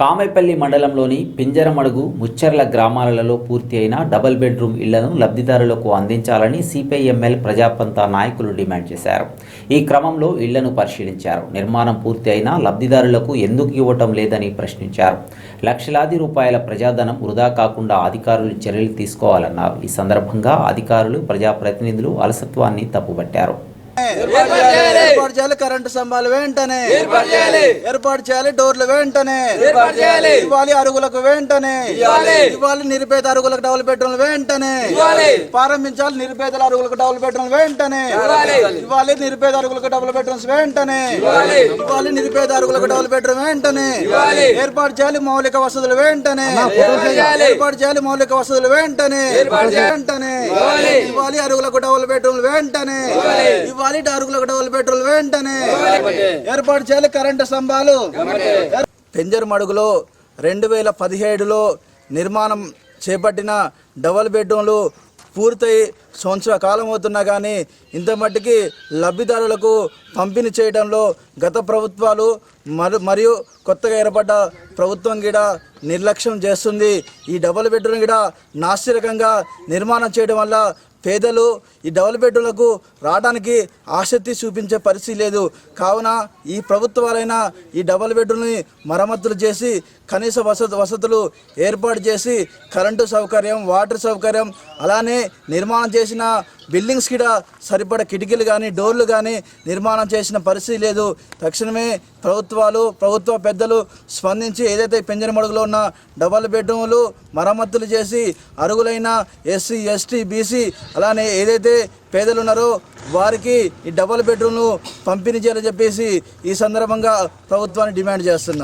కామైపల్లి మండలంలోని పింజరమడుగు ముచ్చర్ల గ్రామాలలో పూర్తి అయిన డబుల్ బెడ్రూమ్ ఇళ్ళను లబ్ధిదారులకు అందించాలని సిపిఐఎంఎల్ ప్రజాపంత నాయకులు డిమాండ్ చేశారు. ఈ క్రమంలో ఇళ్ళను పరిశీలించారు. నిర్మాణం పూర్తి అయినా లబ్ధిదారులకు ఎందుకు ఇవ్వటం లేదని ప్రశ్నించారు. లక్షలాది రూపాయల ప్రజాధనం వృధా కాకుండా అధికారులు చర్యలు తీసుకోవాలన్నారు. ఈ సందర్భంగా అధికారులు ప్రజాప్రతినిధులు అలసత్వాన్ని తప్పుపట్టారు. ఏర్పాటు చేయాలి. కరెంటు స్తంభాలు వెంటనే. ఏర్పాటు చేయాలి. డోర్లు వెంటనే. ఇవ్వాలి అరుగులకు వెంటనే. ఇవ్వాలి. నిరుపేద అరుగులకు డబుల్ బెడ్రూమ్ వెంటనే. ప్రారంభించాలి నిరుపేదల అరుగులకు డబుల్ బెడ్రూమ్ వెంటనే. ఇవ్వాలి. నిరుపేద అరుగులకు డబుల్ బెడ్రూమ్స్ వెంటనే. ఇవ్వాలి. నిరుపేద అరుగులకు డబుల్ బెడ్రూమ్ వెంటనే. ఏర్పాటు చేయాలి మౌలిక వసతులు వెంటనే. ఏర్పాటు చేయాలి. మౌలిక వసతులు వెంటనే. వెంటనే. ఇవ్వాలి. అరుగులకు డబుల్ బెడ్రూమ్ వెంటనే. ఇవ్వాలి. అరుగులకు డబుల్ బెడ్రూమ్ వెంటనే. ఏర్పాటు చేయాలి కరెంటు స్తంభాలు. పెంజర్ మడుగులో రెండు వేల పదిహేడులో నిర్మాణం చేపట్టిన డబల్ బెడ్రూమ్లు పూర్తయి సంవత్సర కాలం అవుతున్నా కానీ ఇంత మట్టికి లబ్ధిదారులకు పంపిణీ చేయడంలో గత ప్రభుత్వాలు మరియు కొత్తగా ఏర్పడ్డ ప్రభుత్వం కూడా నిర్లక్ష్యం చేస్తుంది. ఈ డబుల్ బెడ్రూమ్ కూడా నాసిరకంగా నిర్మాణం చేయడం వల్ల పేదలు ఈ డబుల్ బెడ్రూమ్లకు రావడానికి ఆసక్తి చూపించే పరిస్థితి లేదు. కావున ఈ ప్రభుత్వాలైనా ఈ డబుల్ బెడ్రూమ్ని మరమ్మతులు చేసి కనీస వసతి వసతులు ఏర్పాటు చేసి కరెంటు సౌకర్యం వాటర్ సౌకర్యం అలానే నిర్మాణం చేసిన బిల్డింగ్స్ కూడా సరిపడ కిటికీలు కానీ డోర్లు కానీ నిర్మాణం చేసిన పరిస్థితి లేదు. తక్షణమే ప్రభుత్వాలు ప్రభుత్వ పెద్దలు స్పందించి ఏదైతే పెంజరమడుగులో ఉన్న డబల్ బెడ్రూములు మరమ్మతులు చేసి అరుగులైన ఎస్సీ ఎస్టీ బీసీ అలానే ఏదైతే పేదలు ఉన్నారో వారికి ఈ డబల్ బెడ్రూమ్ను పంపిణీ చేయాలని చెప్పేసి ఈ సందర్భంగా ప్రభుత్వాన్ని డిమాండ్ చేస్తున్నాం.